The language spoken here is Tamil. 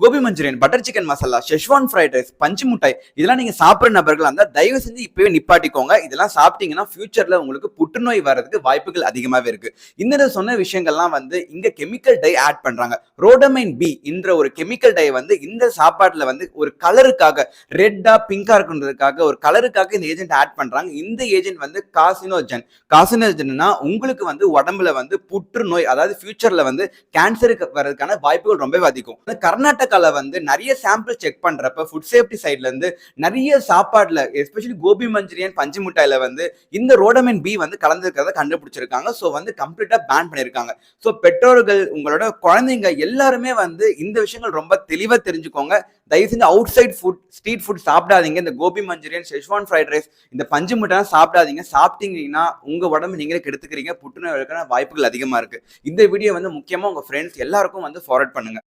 Gobi manchurian butter chicken masala schezwan fried rice பஞ்சு முட்டாய் இதெல்லாம் நீங்க சாப்பிட்ற நபர்களா இருந்தால் தயவு செஞ்சு இப்பவே நிப்பாட்டிக்கோங்க. இதெல்லாம் சாப்பிட்டீங்கன்னா ஃபியூச்சரில் உங்களுக்கு புற்றுநோய் வர்றதுக்கு வாய்ப்புகள் அதிகமாவே இருக்கு. இந்த சொன்ன விஷயங்கள்லாம் வந்து இங்கே கெமிக்கல் டை ஆட் பண்றாங்க. ரோடமைன் பி என்ற ஒரு கெமிக்கல் டை வந்து இந்த சாப்பாட்டில் வந்து ஒரு கலருக்காக ரெட்டா பிங்கா இருக்குன்றதுக்காக ஒரு கலருக்காக இந்த ஏஜென்ட் ஆட் பண்றாங்க. இந்த ஏஜென்ட் வந்து காசினோஜன் காசினோஜன்னா உங்களுக்கு வந்து உடம்புல வந்து புற்றுநோய் அதாவது ஃபியூச்சரில் வந்து கேன்சருக்கு வர்றதுக்கான வாய்ப்புகள் ரொம்பவே அதிகம். கர்நாடக கர்நாடகாவில் வந்து நிறைய சாம்பிள் செக் பண்ணுறப்ப ஃபுட் சேஃப்டி சைட்லேருந்து நிறைய சாப்பாடில் எஸ்பெஷலி கோபி மஞ்சூரியன் பஞ்சு மிட்டாயில் வந்து இந்த ரோடமின் பி வந்து கலந்துருக்கிறத கண்டுபிடிச்சிருக்காங்க. ஸோ வந்து கம்ப்ளீட்டாக பேன் பண்ணியிருக்காங்க ஸோ பெற்றோர்கள் உங்களோட குழந்தைங்க எல்லாருமே வந்து இந்த விஷயங்கள் ரொம்ப தெளிவாக தெரிஞ்சுக்கோங்க. தயவு செஞ்சு outside food street food சாப்பிடாதீங்க. இந்த gobi manchurian schezwan fried rice இந்த பஞ்சு மிட்டாய் சாப்பிடாதீங்க. சாப்பிட்டீங்கன்னா உங்கள் உடம்பு நீங்களே கெடுத்துக்கிறீங்க. புற்றுநோய்க்கான வாய்ப்புகள் அதிகமாக இருக்குது இந்த வீடியோ வந்து முக்கியமாக உங்கள் ஃப்ரெண்ட்ஸ் எல்லாருக்கும் வந்து ஃபார்வர்ட் பண்ணுங்கள்